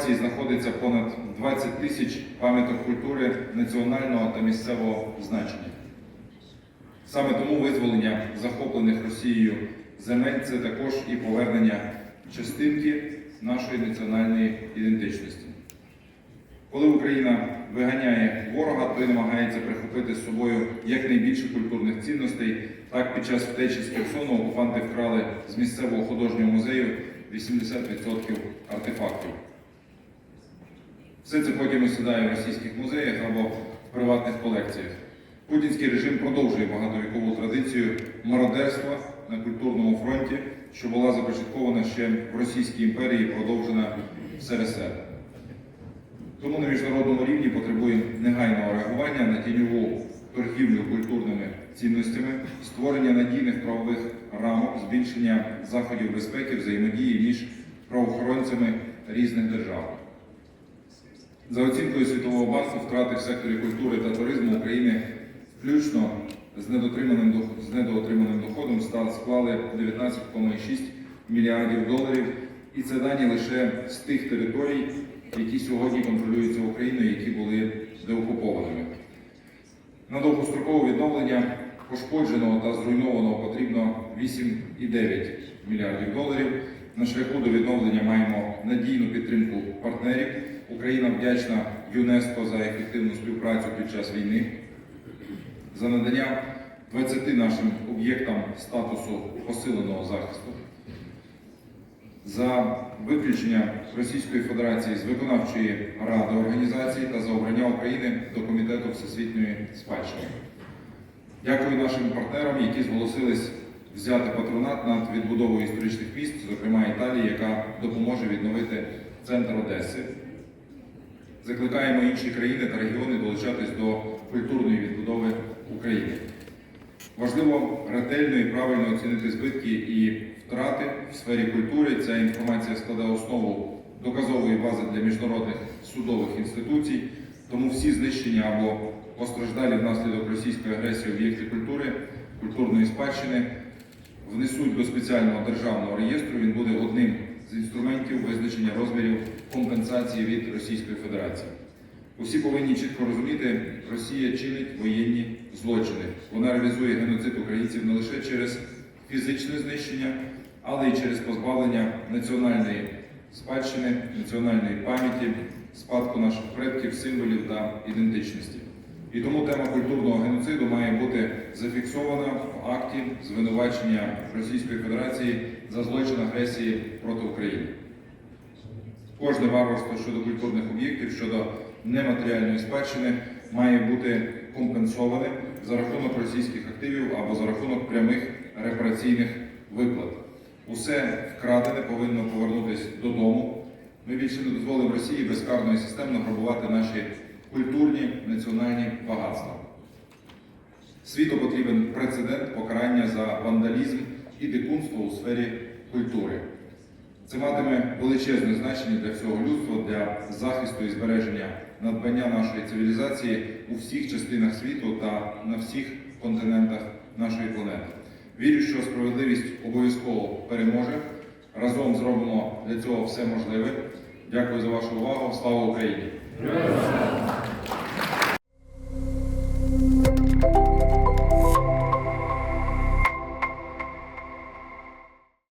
окупації знаходиться понад 20 тисяч пам'яток культури національного та місцевого значення. Саме тому визволення захоплених Росією земель це також і повернення частинки нашої національної ідентичності. Коли Україна виганяє ворога, то й намагається прихопити з собою якнайбільше культурних цінностей. Так, під час втечі з Херсону окупанти вкрали з місцевого художнього музею 80% артефактів. Все це потім осідає в російських музеях або в приватних колекціях. Путінський режим продовжує багатовікову традицію мародерства на культурному фронті, що була започаткована ще в Російській імперії і продовжена в СРСР. Тому на міжнародному рівні потребує негайного реагування на тіньову торгівлю культурними цінностями, створення надійних правових рамок, збільшення заходів безпеки, взаємодії між правоохоронцями різних держав. За оцінкою Світового банку, втрати в секторі культури та туризму України включно з недотриманим, з недоотриманим доходом склали 19,6 мільярдів доларів. І це дані лише з тих територій, які сьогодні контролюються Україною, які були деокупованими. На довгострокове відновлення пошкодженого та зруйнованого потрібно 8,9 мільярдів доларів. На шляху до відновлення маємо надійну підтримку партнерів. Україна вдячна ЮНЕСКО за ефективну співпрацю під час війни, за надання 20 нашим об'єктам статусу посиленого захисту, за виключення Російської Федерації з виконавчої ради організації та за обрання України до Комітету Всесвітньої спадщини. Дякую нашим партнерам, які зголосились взяти патронат над відбудовою історичних міст, зокрема Італії, яка допоможе відновити центр Одеси. Закликаємо інші країни та регіони долучатись до культурної відбудови України. Важливо ретельно і правильно оцінити збитки і втрати в сфері культури. Ця інформація складе основу доказової бази для міжнародних судових інституцій. Тому всі знищення або постраждалі внаслідок російської агресії об'єкти культури, культурної спадщини внесуть до спеціального державного реєстру. Він буде одним з інструментів визначення розмірів компенсації від Російської Федерації. Усі повинні чітко розуміти, Росія чинить воєнні злочини. Вона реалізує геноцид українців не лише через фізичне знищення, але й через позбавлення національної спадщини, національної пам'яті, спадку наших предків, символів та ідентичності. І тому тема культурного геноциду має бути зафіксована в акті звинувачення Російської Федерації за злочин агресії проти України. Кожне варварство щодо культурних об'єктів, щодо нематеріальної спадщини має бути компенсоване за рахунок російських активів або за рахунок прямих репараційних виплат. Усе вкрадене повинно повернутися додому. Ми більше не дозволимо Росії безкарно і системно грабувати наші культурні національні багатства. Світу потрібен прецедент покарання за вандалізм і дикунство у сфері культури. Це матиме величезне значення для всього людства, для захисту і збереження надбання нашої цивілізації у всіх частинах світу та на всіх континентах нашої планети. Вірю, що справедливість обов'язково переможе. Разом зробимо для цього все можливе. Дякую за вашу увагу. Слава Україні!